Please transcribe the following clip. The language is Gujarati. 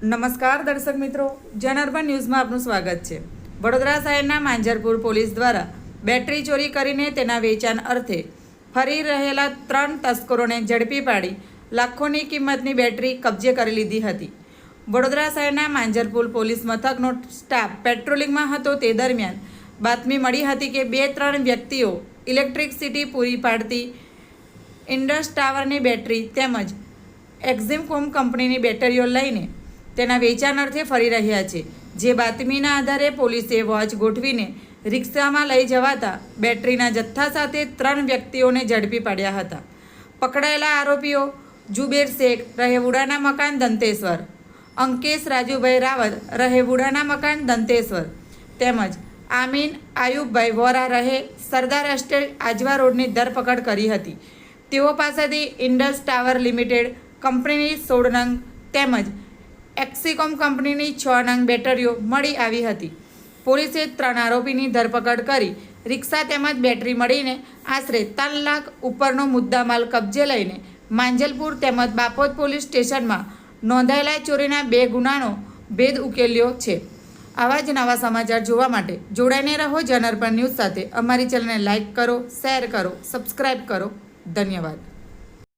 નમસ્કાર દર્શક મિત્રો જનઅર્બન ન્યૂઝમાં આપનું સ્વાગત છે. વડોદરા શહેરના માંજરપુર પોલીસ દ્વારા બેટરી ચોરી કરીને તેના વેચાણ અર્થે ફરી રહેલા ત્રણ તસ્કરોને ઝડપી પાડી લાખોની કિંમતની બેટરી કબજે કરી લીધી હતી. વડોદરા શહેરના માંજરપુર પોલીસ મથકનો સ્ટાફ પેટ્રોલિંગમાં હતો તે દરમિયાન બાતમી મળી હતી કે બે ત્રણ વ્યક્તિઓ ઇલેક્ટ્રિકસિટી પૂરી પાડતી ઇન્ડસ ટાવરની બેટરી તેમજ એક્ઝિમકોમ કંપનીની બેટરીઓ લઈને તેના વેચાણ અર્થે ફરી રહ્યા છે. જે બાતમીના આધારે પોલીસે વોચ ગોઠવીને રિક્ષામાં લઈ જવાતા બેટરીના જથ્થા સાથે ત્રણ વ્યક્તિઓને ઝડપી પાડ્યા હતા. પકડાયેલા આરોપીઓ જુબેર શેખ, રહેવુડાના મકાન દંતેશ્વર. અંકેશ રાજુભાઈ રાવત રહેવુડાના મકાન દંતેશ્વર. તેમજ આમીન આયુબભાઈ વોરા રહે સરદાર એસ્ટેટ આજવા રોડની ધરપકડ કરી હતી. તેઓ પાસેથી ઇન્ડસ ટાવર લિમિટેડ કંપનીની સોળ નંગ તેમજ એક્સિકોમ કંપનીની છ નંગ બેટરીઓ મળી આવી હતી. પોલીસે ત્રણ આરોપીની ધરપકડ કરી, રિક્ષા તેમજ બેટરી મળીને આશરે ત્રણ લાખ ઉપરનો મુદ્દામાલ કબજે લઈને માંજલપુર તેમજ બાપોદ પોલીસ સ્ટેશનમાં નોંધાયેલા ચોરીના બે ગુનાનો ભેદ ઉકેલ્યો છે. આવા જ નવા સમાચાર જોવા માટે જોડાઈને રહો જનરપણ ન્યૂઝ સાથે. અમારી ચેનલને લાઇક કરો, શેર કરો સબસ્ક્રાઈબ કરો. ધન્યવાદ.